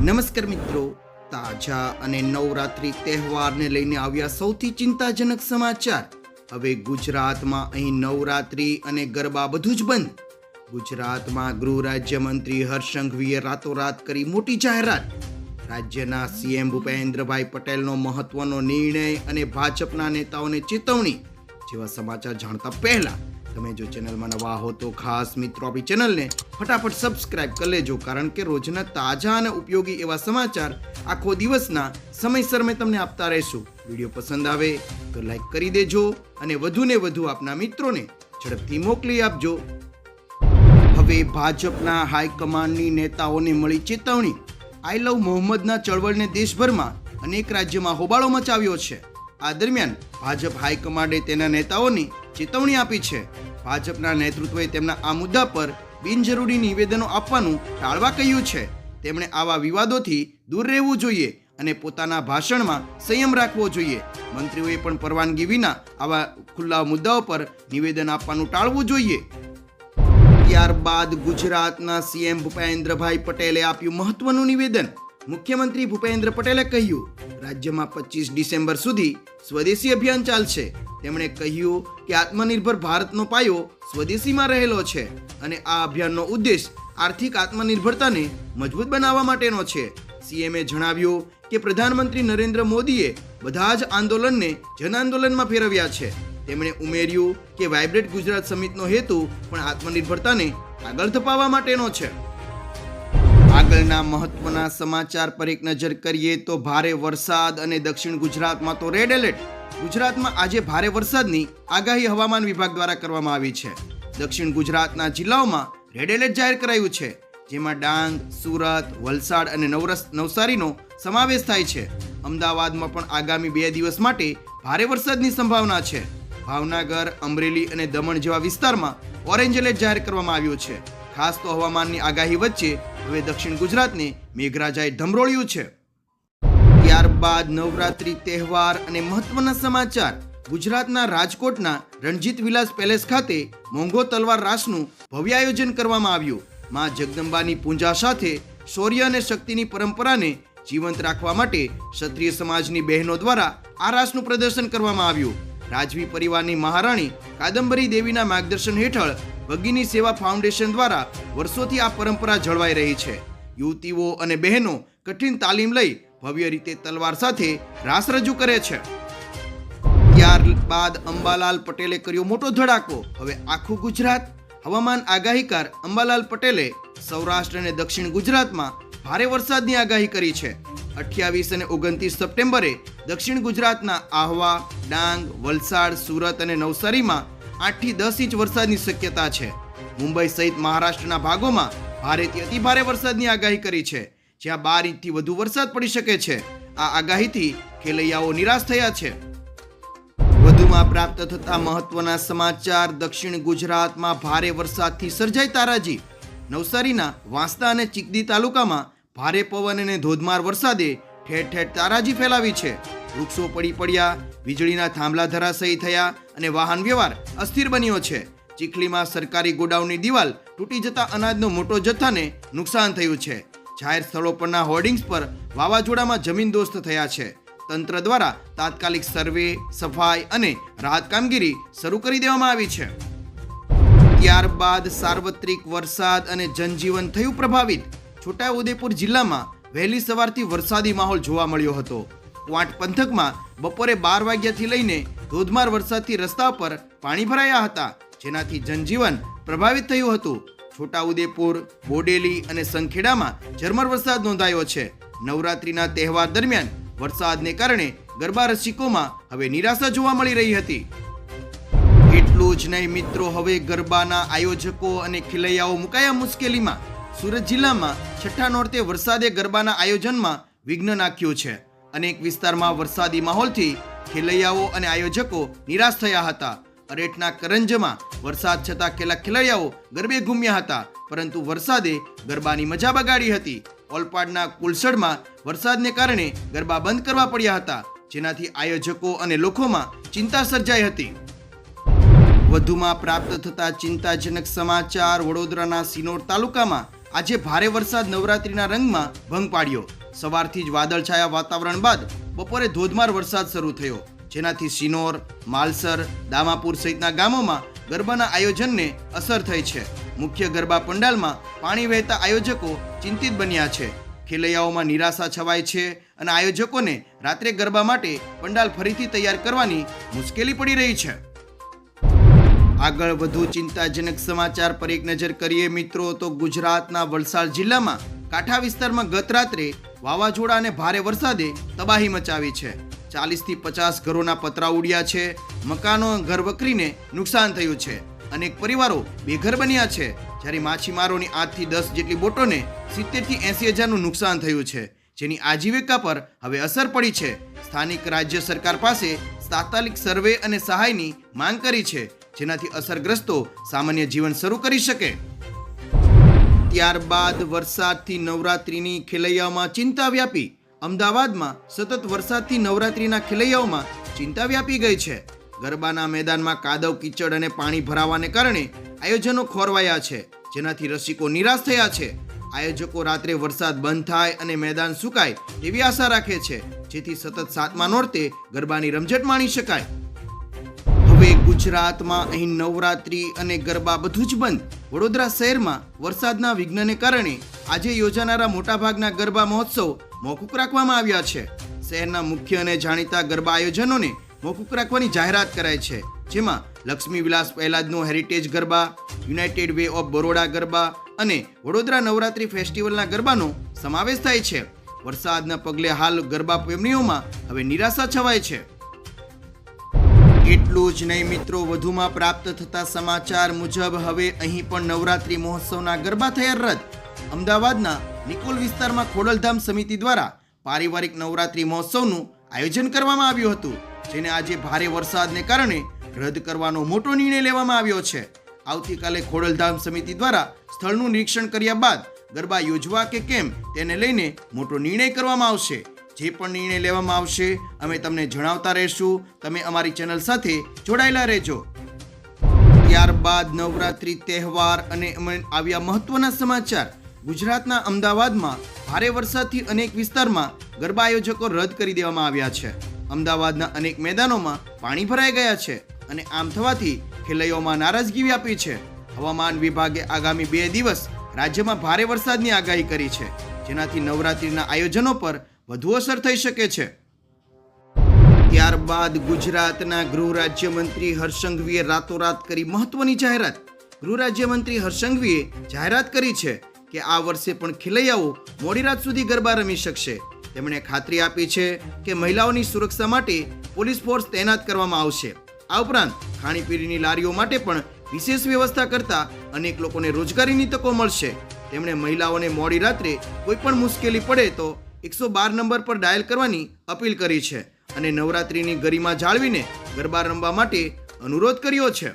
નમસ્કાર મિત્રો, તાજા અને નવરાત્રિ તહેવારને લઈને આવ્યા સૌથી ચિંતાજનક સમાચાર. હવે ગુજરાતમાં અહીં નવરાત્રિ અને ગરબા બધું જ બંધ. ગુજરાતમાં ગૃહ રાજ્યમંત્રી મંત્રી સંઘવીએ રાતોરાત કરી મોટી જાહેરાત. રાજ્યના સીએમ ભૂપેન્દ્રભાઈ પટેલનો મહત્વનો નિર્ણય અને ભાજપના નેતાઓને ચેતવણી. જેવા સમાચાર જાણતા પહેલા તમે જો ચેનલમાં નવા હો તો ખાસ મિત્રો આપણી ચેનલને ફટાફટ સબસ્ક્રાઇબ કરી લેજો, કારણ કે રોજના તાજા અને ઉપયોગી એવા સમાચાર આખો દિવસના સમયસર મેં તમને આપતા રહીશું. વીડિયો પસંદ આવે તો લાઈક કરી દેજો અને વધુને વધુ આપના મિત્રોને ઝડપથી મોકલી આપજો. હવે ભાજપના હાઈકમાન્ડની નેતાઓને મળી ચેતવણી. આઈ લવ મોહમ્મદના ચળવળને દેશભરમાં અનેક રાજ્યમાં હોબાળો મચાવ્યો છે. આ દરમિયાન ભાજપ હાઈકમાન્ડે તેના નેતાઓની ચેતવણી આપી છે. ભાજપના નેતૃત્વએ તેમના આ મુદ્દા પર બિનજરૂરી નિવેદનો આપવાનું ટાળવા કહ્યું છે. તેમણે આવા વિવાદોથી દૂર રહેવું જોઈએ અને પોતાના ભાષણમાં સંયમ રાખવો જોઈએ. મંત્રીઓએ પણ પરવાનગી વિના આવા ખુલ્લા મુદ્દાઓ પર નિવેદન આપવાનું ટાળવું જોઈએ. ત્યારબાદ ગુજરાતના સીએમ ભૂપેન્દ્રભાઈ પટેલે આપ્યું મહત્વનું નિવેદન. મુખ્યમંત્રી ભૂપેન્દ્ર પટેલે કહ્યું, રાજ્યમાં પચીસ ડિસેમ્બર સુધી સ્વદેશી અભિયાન ચાલશે. તેમણે કહ્યું કે આત્મનિર્ભર ભારતનો પાયો સ્વદેશીમાં રહેલો છે અને આ અભિયાનનો ઉદ્દેશ આર્થિક આત્મનિર્ભરતાને મજબૂત બનાવવા માટેનો છે. સીએમએ જણાવ્યું કે પ્રધાનમંત્રી નરેન્દ્ર મોદીએ બધા જ આંદોલનને જન આંદોલનમાં ફેરવ્યા છે. તેમણે ઉમેર્યું કે વાઇબ્રેટ ગુજરાત સમિટનો હેતુ પણ આત્મનિર્ભરતાને આગળ ધપાવવા માટેનો છે. આગળના મહત્વના સમાચાર પર એક નજર કરીએ તો ભારે વરસાદ અને દક્ષિણ ગુજરાતમાં તો રેડ એલર્ટ ગુજરાતમાં આજે ભારે વરસાદની આગાહી હવામાન વિભાગ દ્વારા કરવામાં આવી છે. દક્ષિણ ગુજરાતના જિલ્લાઓમાં રેડ એલર્ટ જાહેર કરાયું છે, જેમાં ડાંગ, સુરત, વલસાડ અને નવરસ, નવસારીનો સમાવેશ થાય છે. અમદાવાદમાં પણ આગામી બે દિવસ માટે ભારે વરસાદની સંભાવના છે. ભાવનગર, અમરેલી અને દમણ જેવા વિસ્તારમાં ઓરેન્જ એલર્ટ જાહેર કરવામાં આવ્યું છે. ખાસ તો હવામાનની આગાહી વચ્ચે હવે દક્ષિણ ગુજરાતને મેઘરાજાએ ધમરોળ્યું છે. ત્યારબાદ નવરાત્રી, તહેવાર અને મહત્વના સમાચાર. ગુજરાતના રાજકોટના રણજીત વિલાસ પેલેસ ખાતે મોંઘો તલવાર રાસનું ભવ્ય આયોજન કરવામાં આવ્યું. માં જગદંબાની પૂજા સાથે શૌર્ય અને શક્તિની પરંપરાને જીવંત રાખવા માટે ક્ષત્રિય સમાજની બહેનો દ્વારા આ રાસનું પ્રદર્શન કરવામાં આવ્યું. રાજવી પરિવારની મહારાણી કાદંબરી દેવીના માર્ગદર્શન હેઠળ ભગીની સેવા ફાઉન્ડેશન દ્વારા વર્ષોથી આ પરંપરા જળવાઈ રહી છે. યુવતીઓ અને બહેનો કઠિન તાલીમ લઈ ભવ્ય રીતે તલવાર સાથે રાસ રજૂ કરે છે. ત્યારબાદ અંબાલાલ પટેલે કર્યો મોટો ધડાકો. હવે આખું ગુજરાત હવામાન આગાહીકાર અંબાલાલ પટેલે સૌરાષ્ટ્ર અને દક્ષિણ ગુજરાતમાં ભારે વરસાદની આગાહી કરી છે. અઠ્યાવીસ અને ઓગણત્રીસ સપ્ટેમ્બરે દક્ષિણ ગુજરાતના આહવા, ડાંગ, વલસાડ, સુરત અને નવસારીમાં આઠથી દસ ઇંચ વરસાદની શક્યતા છે. મુંબઈ સહિત મહારાષ્ટ્રના ભાગોમાં ભારેથી અતિભારે વરસાદની આગાહી કરી છે. જ્યાં બાર ઇંચથી વધુ વરસાદ પડી શકે છે. આ આગાહીથી ખેલૈયાઓ નિરાશ થયા છે. વધુમાં પ્રાપ્ત થતા મહત્વના સમાચાર, દક્ષિણ ગુજરાતમાં ભારે વરસાદથી સર્જાઈ તારાજી. નવસારીના વાંસદા અને ચીકદી તાલુકામાં ભારે પવન અને ધોધમાર વરસાદે ઠેર ઠેર તારાજી ફેલાવી છે. વૃક્ષો પડી પડ્યા, વીજળીના થાંભલા ધરાશયી થયા અને વાહન વ્યવહાર અસ્થિર બન્યો છે. ચીખલીમાં સરકારી ગોડાઉનની દિવાલ તૂટી જતા અનાજનો મોટો જથ્થાને નુકસાન થયું છે. જાહેર સ્થળો પરના હોર્ડિંગ્સ પર વાવાઝોડામાં જમીન દોસ્ત થયા છે. તંત્ર દ્વારા તાત્કાલિક સર્વે, સફાઈ અને રાહત કામગીરી શરૂ કરી દેવામાં આવી છે. ત્યારબાદ સાર્વત્રિક વરસાદ અને જનજીવન થયું પ્રભાવિત. છોટાઉદેપુર જિલ્લામાં વહેલી સવારથી વરસાદી માહોલ જોવા મળ્યો હતો. વાંટ પંથકમાં બપોરે બાર વાગ્યાથી લઈને ધોધમાર વરસાદથી રસ્તા પર પાણી ભરાયા હતા, જેનાથી જનજીવન પ્રભાવિત થયું હતું. છોટાઉદેપુર, બોડેલી અને સંખેડામાં ઝરમર વરસાદ નોંધાયો છે. નવરાત્રીના તહેવાર દરમિયાન વરસાદને કારણે ગરબા રસિકોમાં હવે નિરાશા જોવા મળી રહી હતી. એટલું જ નહીં મિત્રો, હવે ગરબાના આયોજકો અને ખેલૈયાઓ મુકાયા મુશ્કેલીમાં. સુરત જિલ્લામાં છઠ્ઠા નોરતે વરસાદે ગરબાના આયોજનમાં વિઘ્ન નાખ્યું છે. અનેક વિસ્તારમાં વરસાદી માહોલથી ખેલૈયાઓ અને આયોજકો નિરાશ થયા હતા. અરેઠના કરંજમાં વરસાદ છતાં કેટલાક ખેલૈયાઓ ગરબે ઘૂમ્યા હતા, પરંતુ વરસાદે ગરબાની મજા બગાડી હતી. ઓલપાડના કુલસડમાં વરસાદને કારણે ગરબા બંધ કરવા પડ્યા હતા, જેનાથી આયોજકો અને લોકોમાં ચિંતા સર્જાઈ હતી. વધુમાં પ્રાપ્ત થતા ચિંતાજનક સમાચાર વડોદરાના સિનોર તાલુકામાં આજે ભારે વરસાદ નવરાત્રીના રંગમાં ભંગ પાડ્યો. સવારથી જ વાદળછાયા વાતાવરણ બાદ બપોરે ધોધમાર વરસાદ શરૂ થયો. જેનાથી સિનોર, માલસર, દામાપુર સહિતના ગામોમાં ગરબાના આયોજનને અસર થઈ છે. મુખ્ય ગરબા પંડાલમાં પાણી વહેતા આયોજકો ચિંતિત બન્યા છે. ખેલૈયાઓમાં નિરાશા છવાય છે અને આયોજકોને રાત્રે ગરબા માટે પંડાલ ફરીથી તૈયાર કરવાની મુશ્કેલી પડી રહી છે. આગળ વધુ ચિંતાજનક સમાચાર પર એક નજર કરીએ મિત્રો, તો ગુજરાતના વલસાડ જિલ્લામાં કાંઠા વિસ્તારમાં ગત રાત્રે વાવાઝોડા અને ભારે વરસાદે તબાહી મચાવી છે. ચાલીસથી પચાસ ઘરોના પતરા ઉડ્યા છે. મકાનો ઘર વકરીને નુકસાન થયું છે. અનેક પરિવારો બેઘર બન્યા છે. જ્યારે માછીમારોની આઠથી દસ જેટલી બોટોને સિત્તેરથી એંસી હજારનું નુકસાન થયું છે, જેની આજીવિકા પર હવે અસર પડી છે. સ્થાનિક રાજ્ય સરકાર પાસે તાત્કાલિક સર્વે અને સહાયની માંગ કરી છે, જેનાથી અસરગ્રસ્તો સામાન્ય જીવન શરૂ કરી શકે. ત્યારબાદ વરસાદથી નવરાત્રિની ખેલૈયાઓમાં ચિંતા વ્યાપી. અમદાવાદમાં સતત વરસાદથી નવરાત્રીના ખેલૈયાઓમાં ચિંતા વ્યાપી ગઈ છે. ગરબાના મેદાનમાં કાદવ, કીચડ અને પાણી ભરાવાને કારણે આયોજનો ખોરવાયા છે, જેનાથી રસિકો નિરાશ થયા છે. આયોજકો રાત્રે વરસાદ બંધ થાય અને મેદાન સુકાય તેવી આશા રાખે છે, જેથી સતત સાતમા નોરતે ગરબાની રમઝટ માણી શકાય. હવે ગુજરાતમાં અહીં નવરાત્રી અને ગરબા બધું જ બંધ. વડોદરા શહેરમાં વરસાદના વિઘ્નને કારણે આજે યોજાનારા મોટાભાગના ગરબા મહોત્સવ મોકૂફ રાખવામાં આવ્યા છે. શહેરના મુખ્ય અને જાણીતા ગરબા આયોજનોને મોકૂફ રાખવાની જાહેરાત કરાઈ છે. જેમાં Laxmi Vilas પહેલાદનો heritage Garba, United Way of Baroda Garba અને વડોદરા નવરાત્રી ફેસ્ટિવલના ગરબાનો સમાવેશ થાય છે. વરસાદના પગલે હાલ ગરબા પ્રેમીઓમાં હવે નિરાશા છવાય છે. એટલું જ નહીં મિત્રો, વધુમાં પ્રાપ્ત થતા સમાચાર મુજબ હવે અહીં પણ નવરાત્રી મહોત્સવના ગરબા થયા રદ. અમદાવાદના નિકોલ વિસ્તારમાં ખોડલધામ સમિતિ દ્વારા પારિવારિક નવરાત્રી મહોત્સવનું આયોજન કરવામાં આવ્યું હતું, જેને આજે ભારે વરસાદને કારણે રદ કરવાનો મોટો નિર્ણય લેવામાં આવ્યો છે. આવતીકાલે ખોડલધામ સમિતિ દ્વારા સ્થળનું નિરીક્ષણ કર્યા બાદ ગરબા યોજવા કે કેમ તેને લઈને મોટો નિર્ણય કરવામાં આવશે. જે પણ નિર્ણય લેવામાં આવશે, અમે તમને જણાવતા રહીશું. તમે અમારી ચેનલ સાથે જોડાયેલા રહેજો. ત્યારબાદ નવરાત્રી તહેવાર અને આવ્યા મહત્વના સમાચાર. ગુજરાતના અમદાવાદમાં ભારે વરસાદથી અનેક વિસ્તારમાં ગરબા આયોજકો રદ કરી દેવામાં આવ્યા છે. અમદાવાદના અનેક મેદાનોમાં પાણી ભરાઈ ગયા છે અને આમ થવાથી ખેલૈયાઓમાં નારાજગી વ્યાપી છે. હવામાન વિભાગે આગામી બે દિવસ રાજ્યમાં ભારે વરસાદની આગાહી કરી છે, જેનાથી નવરાત્રિના આયોજનો પર વધુ અસર થઈ શકે છે. ત્યારબાદ ગુજરાતના ગૃહ રાજ્યમંત્રી હર્ષંઘવીએ રાતોરાત કરી મહત્વની જાહેરાત. ગૃહ રાજ્યમંત્રી હર્ષંઘવીએ જાહેરાત કરી છે કે આ વર્ષે પણ ખેલૈયાઓ મોડી રાત સુધી ગરબા રમી શકશે. તેમણે ખાતરી આપી છે કે મહિલાઓની સુરક્ષા માટે પોલીસ ફોર્સ તૈનાત કરવામાં આવશે. આ ઉપરાંત ખાણીપીણીની લારીઓ માટે પણ વિશેષ વ્યવસ્થા કરતા અનેક લોકોને રોજગારીની તકો મળશે. તેમણે મહિલાઓને મોડી રાત્રે કોઈ પણ મુશ્કેલી પડે તો એકસો બાર નંબર પર ડાયલ કરવાની અપીલ કરી છે અને નવરાત્રીની ગરિમા જાળવીને ગરબા રમવા માટે અનુરોધ કર્યો છે.